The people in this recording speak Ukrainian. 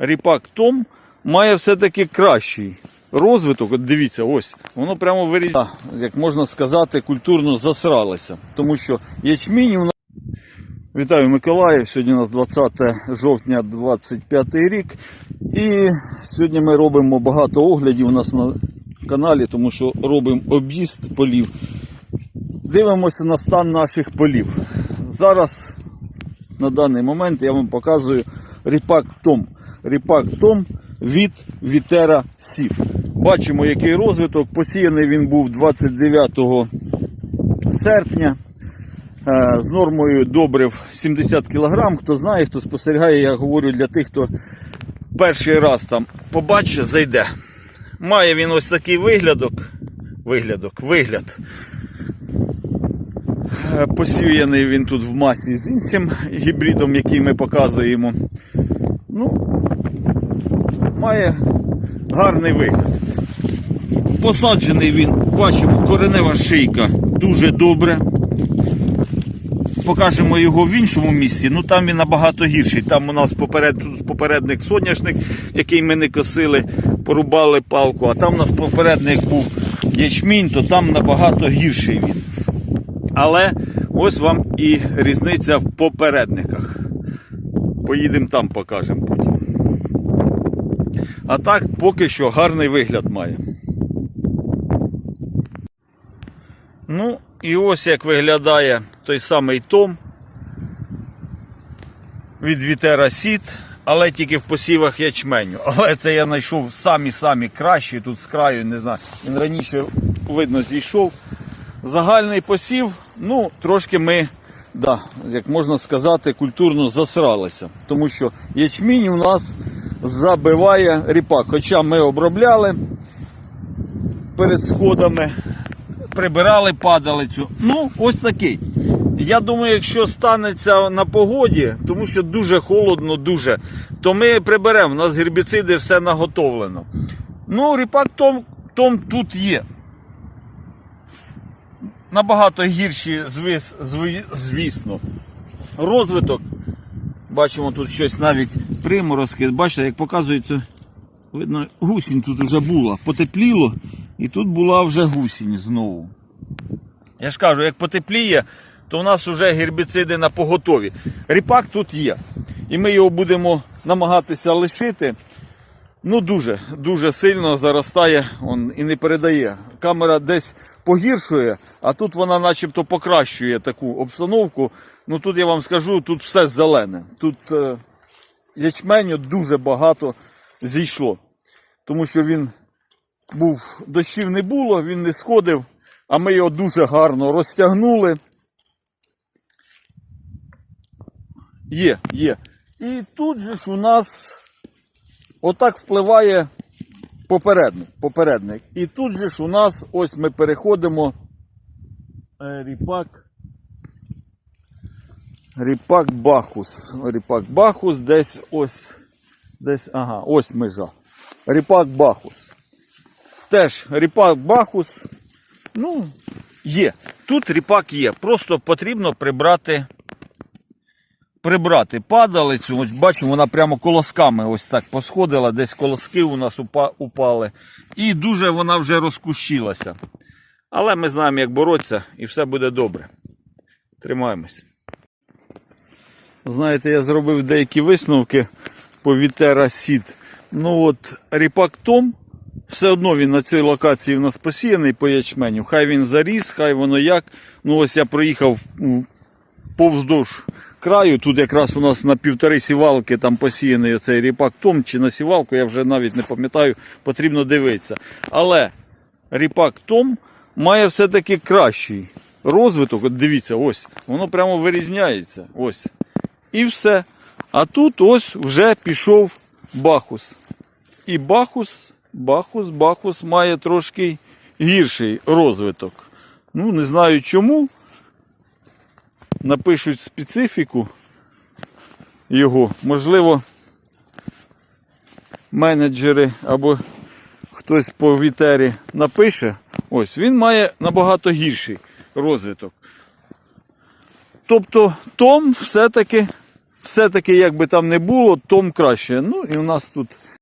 ріпак Том має все-таки кращий розвиток. От дивіться, ось воно прямо вирізняє, як можна сказати, культурно засралося. Тому що ячмінь у нас. Вітаю Миколаїв. Сьогодні у нас 20 жовтня 25 рік. І сьогодні ми робимо багато оглядів у нас на каналі, тому що робимо об'їзд полів. Дивимося на стан наших полів. Зараз на даний момент я вам показую ріпак Том. Від Вітера Сід. Бачимо, який розвиток. Посіяний він був 29 серпня. Е, З нормою добрив 70 кг. Хто знає, хто спостерігає, я говорю для тих, хто перший раз там побачить, зайде. Має він ось такий виглядок. Виглядок, вигляд. Е, Посіяний він тут в масі з іншим гібридом, який ми показуємо. Ну, має гарний вигляд. Посаджений він, бачимо, коренева шийка дуже добре. Покажемо його в іншому місці, ну там він набагато гірший. Там у нас поперед, попередник соняшник, який ми не косили, порубали палку, а там у нас попередник був ячмінь, то там набагато гірший він. Але ось вам і різниця в попередниках. Поїдемо там, покажемо потім. А так, поки що гарний вигляд має. Ну, і ось як виглядає той самий Том від Вітера Сіт, але тільки в посівах ячменю. Але це я знайшов самі-самі кращі тут з краю, не знаю. Він раніше видно зійшов. Загальний посів, ну, трошки ми, да, як можна сказати, культурно засралися. Тому що ячмінь у нас забиває ріпак. Хоча ми обробляли перед сходами, прибирали падалицю. Ну, ось такий. Я думаю, якщо станеться на погоді, тому що дуже холодно, дуже, то ми приберемо. У нас гербіциди все наготовлено. Ну, ріпак том, том тут є. Набагато гірші, зви- звісно. Розвиток. Бачимо тут щось навіть приморозки. Бачите, як показується, видно, гусінь тут вже була. Потепліло, і тут була вже гусінь знову. Я ж кажу, як потепліє, то у нас вже гербіциди на поготові. Ріпак тут є. І ми його будемо намагатися лишити. Ну дуже, дуже сильно заростає он, і не передає. Камера десь погіршує, а тут вона начебто покращує таку обстановку. Ну тут я вам скажу, тут все зелене. Тут е, ячменю дуже багато зійшло. Тому що він був, дощів не було, він не сходив, а ми його дуже гарно розтягнули. Є, є. І тут же ж у нас отак впливає попередник. попередник. І тут же ж у нас ось ми переходимо е, ріпак. Ріпак Бахус. Ріпак Бахус десь ось. Десь, ага, ось межа. Ріпак Бахус. Теж ріпак Бахус. Ну, є. Тут ріпак є. Просто потрібно прибрати. Прибрати падалицю. Ось бачимо, вона прямо колосками ось так посходила, десь колоски у нас упали. І дуже вона вже розкущилася. Але ми знаємо, як боротися, і все буде добре. Тримаємось. Знаєте, я зробив деякі висновки по Вітера Сід. Ну от ріпак Том, все одно він на цій локації в нас посіяний по ячменю. Хай він заріс, хай воно як. Ну ось я проїхав повздовж краю. Тут якраз у нас на півтори сівалки там посіяний оцей ріпак Том чи на сівалку, я вже навіть не пам'ятаю, потрібно дивитися. Але ріпак Том має все-таки кращий розвиток. От дивіться, ось, воно прямо вирізняється. Ось. І все. А тут ось вже пішов Бахус. І Бахус, Бахус, Бахус має трошки гірший розвиток. Ну, не знаю чому. Напишуть специфіку його. Можливо, менеджери або хтось по вітері напише. Ось, він має набагато гірший розвиток. Тобто Том все-таки все-таки, як би там не було, том краще. Ну і у нас тут